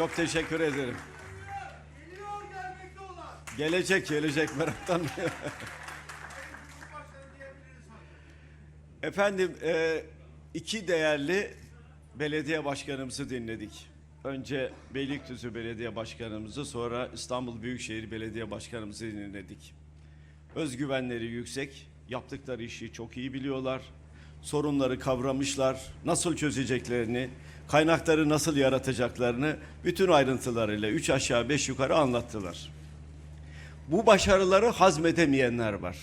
Çok teşekkür ederim. Gelecek gelecek meraktan. Efendim e, iki değerli belediye başkanımızı dinledik. Önce Beylikdüzü Belediye Başkanımızı sonra İstanbul Büyükşehir Belediye Başkanımızı dinledik. Özgüvenleri yüksek, yaptıkları işi çok iyi biliyorlar. Sorunları kavramışlar, nasıl çözeceklerini, kaynakları nasıl yaratacaklarını bütün ayrıntılarıyla üç aşağı beş yukarı anlattılar. Bu başarıları hazmedemeyenler var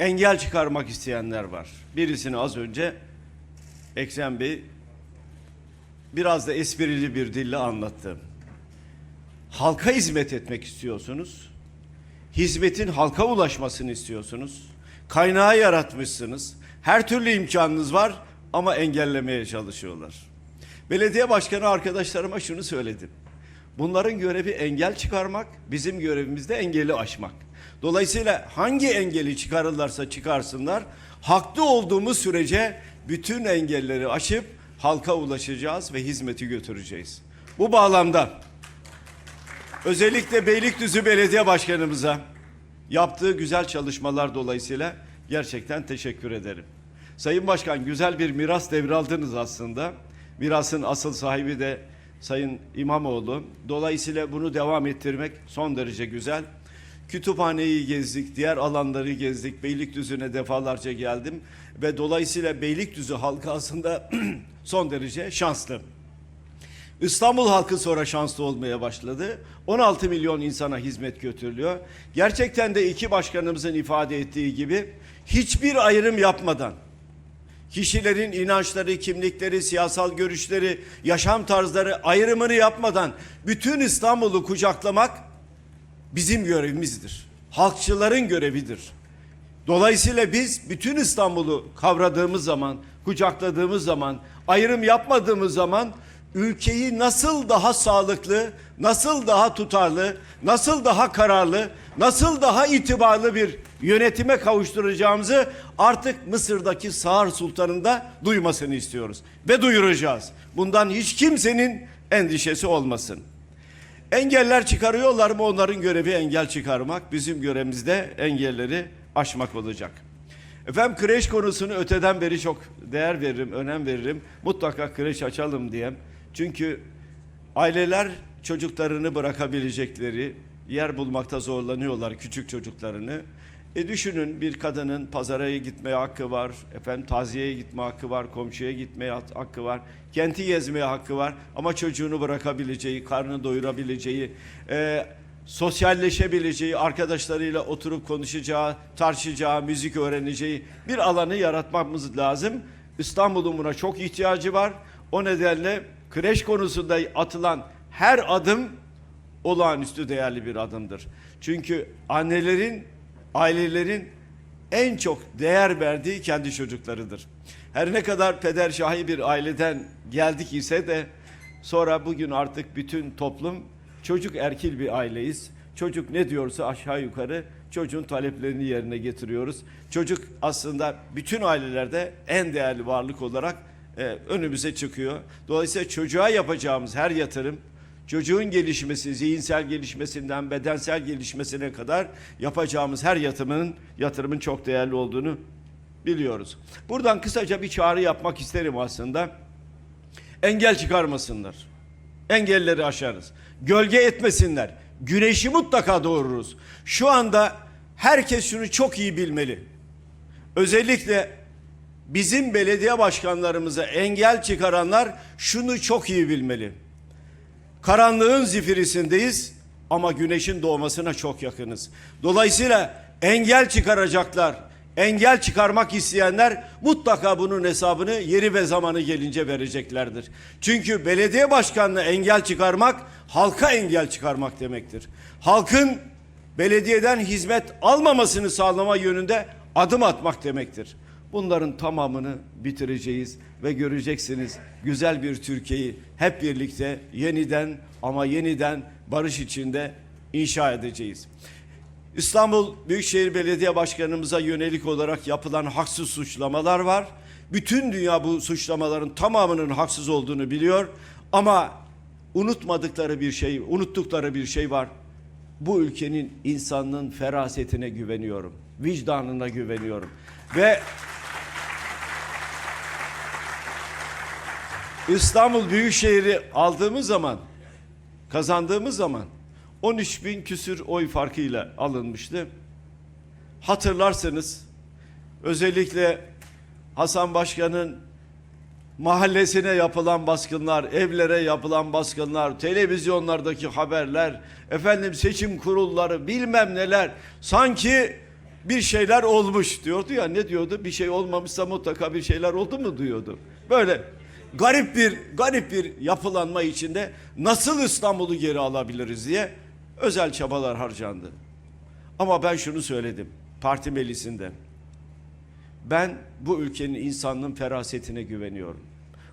engel çıkarmak isteyenler var. Birisini az önce Ekrem Bey biraz da esprili bir dille anlattı. Halka hizmet etmek istiyorsunuz. Hizmetin halka ulaşmasını istiyorsunuz. Kaynağı yaratmışsınız. Her türlü imkanınız var ama engellemeye çalışıyorlar. Belediye başkanı arkadaşlarıma şunu söyledim. Bunların görevi engel çıkarmak, bizim görevimiz de engeli aşmak. Dolayısıyla hangi engeli çıkarırlarsa çıkarsınlar, haklı olduğumuz sürece bütün engelleri aşıp halka ulaşacağız ve hizmeti götüreceğiz. Bu bağlamda özellikle Beylikdüzü Belediye Başkanımıza yaptığı güzel çalışmalar dolayısıyla gerçekten teşekkür ederim. Sayın Başkan güzel bir miras devraldınız aslında. Mirasın asıl sahibi de Sayın İmamoğlu. Dolayısıyla bunu devam ettirmek son derece güzel. Kütüphaneyi gezdik, diğer alanları gezdik. Beylikdüzü'ne defalarca geldim ve dolayısıyla Beylikdüzü halkı aslında son derece şanslı. İstanbul halkı sonra şanslı olmaya başladı. 16 milyon insana hizmet götürülüyor. Gerçekten de iki başkanımızın ifade ettiği gibi hiçbir ayrım yapmadan kişilerin inançları, kimlikleri, siyasal görüşleri, yaşam tarzları ayrımını yapmadan bütün İstanbul'u kucaklamak bizim görevimizdir. Halkçıların görevidir. Dolayısıyla biz bütün İstanbul'u kavradığımız zaman, kucakladığımız zaman, ayrım yapmadığımız zaman ülkeyi nasıl daha sağlıklı, nasıl daha tutarlı, nasıl daha kararlı, nasıl daha itibarlı bir yönetime kavuşturacağımızı artık Mısır'daki Sağır Sultan'ın da duymasını istiyoruz ve duyuracağız. Bundan hiç kimsenin endişesi olmasın. Engeller çıkarıyorlar mı onların görevi engel çıkarmak. Bizim görevimiz de engelleri aşmak olacak. Efendim kreş konusunu öteden beri çok değer veririm, önem veririm. Mutlaka kreş açalım diye. Çünkü aileler çocuklarını bırakabilecekleri yer bulmakta zorlanıyorlar küçük çocuklarını. E düşünün bir kadının pazara gitmeye hakkı var, efendim taziyeye gitme hakkı var, komşuya gitmeye hakkı var, kenti gezmeye hakkı var ama çocuğunu bırakabileceği, karnını doyurabileceği, e, sosyalleşebileceği, arkadaşlarıyla oturup konuşacağı, tartışacağı, müzik öğreneceği bir alanı yaratmamız lazım. İstanbul'un buna çok ihtiyacı var. O nedenle kreş konusunda atılan her adım olağanüstü değerli bir adımdır. Çünkü annelerin, ailelerin en çok değer verdiği kendi çocuklarıdır. Her ne kadar peder şahi bir aileden geldik ise de sonra bugün artık bütün toplum çocuk erkil bir aileyiz. Çocuk ne diyorsa aşağı yukarı çocuğun taleplerini yerine getiriyoruz. Çocuk aslında bütün ailelerde en değerli varlık olarak e, önümüze çıkıyor. Dolayısıyla çocuğa yapacağımız her yatırım çocuğun gelişmesi, zihinsel gelişmesinden bedensel gelişmesine kadar yapacağımız her yatırımın yatırımın çok değerli olduğunu biliyoruz. Buradan kısaca bir çağrı yapmak isterim aslında. Engel çıkarmasınlar. Engelleri aşarız. Gölge etmesinler. Güneşi mutlaka doğururuz. Şu anda herkes şunu çok iyi bilmeli. Özellikle bizim belediye başkanlarımıza engel çıkaranlar şunu çok iyi bilmeli. Karanlığın zifirisindeyiz ama güneşin doğmasına çok yakınız. Dolayısıyla engel çıkaracaklar, engel çıkarmak isteyenler mutlaka bunun hesabını yeri ve zamanı gelince vereceklerdir. Çünkü belediye başkanlığı engel çıkarmak halka engel çıkarmak demektir. Halkın belediyeden hizmet almamasını sağlama yönünde adım atmak demektir. Bunların tamamını bitireceğiz ve göreceksiniz güzel bir Türkiye'yi hep birlikte yeniden ama yeniden barış içinde inşa edeceğiz. İstanbul Büyükşehir Belediye Başkanımıza yönelik olarak yapılan haksız suçlamalar var. Bütün dünya bu suçlamaların tamamının haksız olduğunu biliyor ama unutmadıkları bir şey, unuttukları bir şey var. Bu ülkenin insanının ferasetine güveniyorum. Vicdanına güveniyorum. Ve İstanbul Büyükşehir'i aldığımız zaman, kazandığımız zaman 13 bin küsür oy farkıyla alınmıştı. Hatırlarsınız özellikle Hasan Başkan'ın mahallesine yapılan baskınlar, evlere yapılan baskınlar, televizyonlardaki haberler, efendim seçim kurulları bilmem neler sanki bir şeyler olmuş diyordu ya ne diyordu? Bir şey olmamışsa mutlaka bir şeyler oldu mu diyordu. Böyle garip bir garip bir yapılanma içinde nasıl İstanbul'u geri alabiliriz diye özel çabalar harcandı. Ama ben şunu söyledim parti meclisinde. Ben bu ülkenin insanının ferasetine güveniyorum.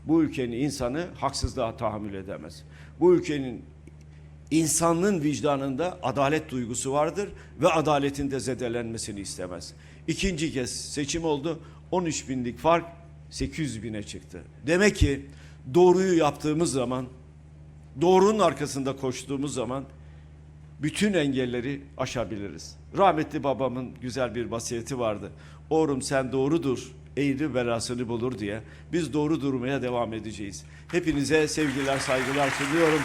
Bu ülkenin insanı haksızlığa tahammül edemez. Bu ülkenin insanlığın vicdanında adalet duygusu vardır ve adaletin de zedelenmesini istemez. İkinci kez seçim oldu. 13 binlik fark 800 bine çıktı. Demek ki doğruyu yaptığımız zaman, doğrunun arkasında koştuğumuz zaman bütün engelleri aşabiliriz. Rahmetli babamın güzel bir vasiyeti vardı. Oğlum sen doğrudur, eğri belasını bulur diye. Biz doğru durmaya devam edeceğiz. Hepinize sevgiler, saygılar sunuyorum.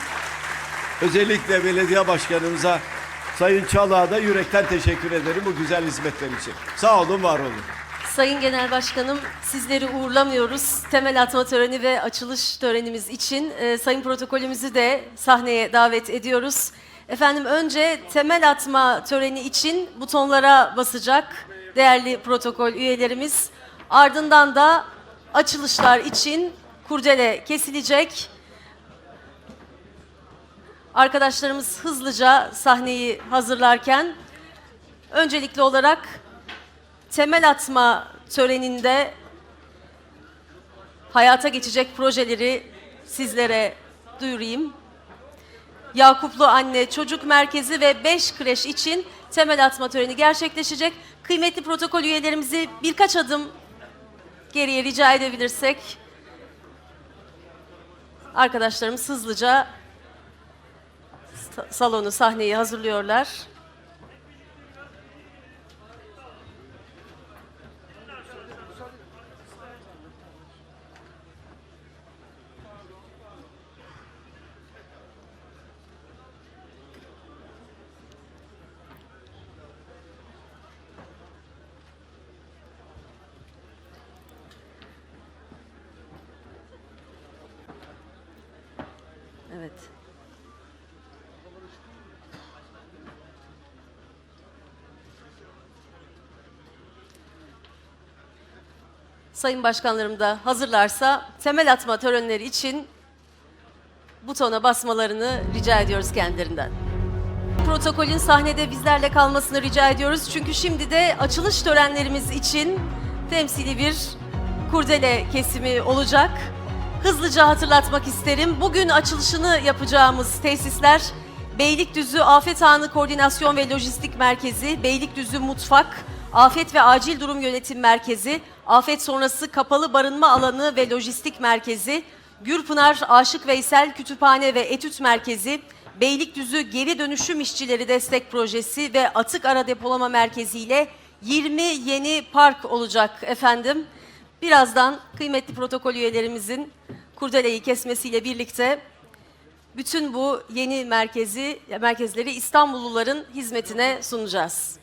Özellikle belediye başkanımıza Sayın Çağla'ya da yürekten teşekkür ederim bu güzel hizmetler için. Sağ olun, var olun. Sayın Genel Başkanım, sizleri uğurlamıyoruz. Temel atma töreni ve açılış törenimiz için e, sayın protokolümüzü de sahneye davet ediyoruz. Efendim önce temel atma töreni için butonlara basacak değerli protokol üyelerimiz. Ardından da açılışlar için kurdele kesilecek. Arkadaşlarımız hızlıca sahneyi hazırlarken öncelikli olarak temel atma töreninde hayata geçecek projeleri sizlere duyurayım. Yakuplu Anne Çocuk Merkezi ve 5 kreş için temel atma töreni gerçekleşecek. Kıymetli protokol üyelerimizi birkaç adım geriye rica edebilirsek. Arkadaşlarımız hızlıca sa- salonu, sahneyi hazırlıyorlar. Evet. Sayın Başkanlarım da hazırlarsa temel atma törenleri için butona basmalarını rica ediyoruz kendilerinden. Protokolün sahnede bizlerle kalmasını rica ediyoruz. Çünkü şimdi de açılış törenlerimiz için temsili bir kurdele kesimi olacak. Hızlıca hatırlatmak isterim. Bugün açılışını yapacağımız tesisler Beylikdüzü Afet Anı Koordinasyon ve Lojistik Merkezi, Beylikdüzü Mutfak, Afet ve Acil Durum Yönetim Merkezi, Afet Sonrası Kapalı Barınma Alanı ve Lojistik Merkezi, Gürpınar Aşık Veysel Kütüphane ve Etüt Merkezi, Beylikdüzü Geri Dönüşüm İşçileri Destek Projesi ve Atık Ara Depolama Merkezi ile 20 yeni park olacak efendim. Birazdan kıymetli protokol üyelerimizin kurdeleyi kesmesiyle birlikte bütün bu yeni merkezi merkezleri İstanbulluların hizmetine sunacağız.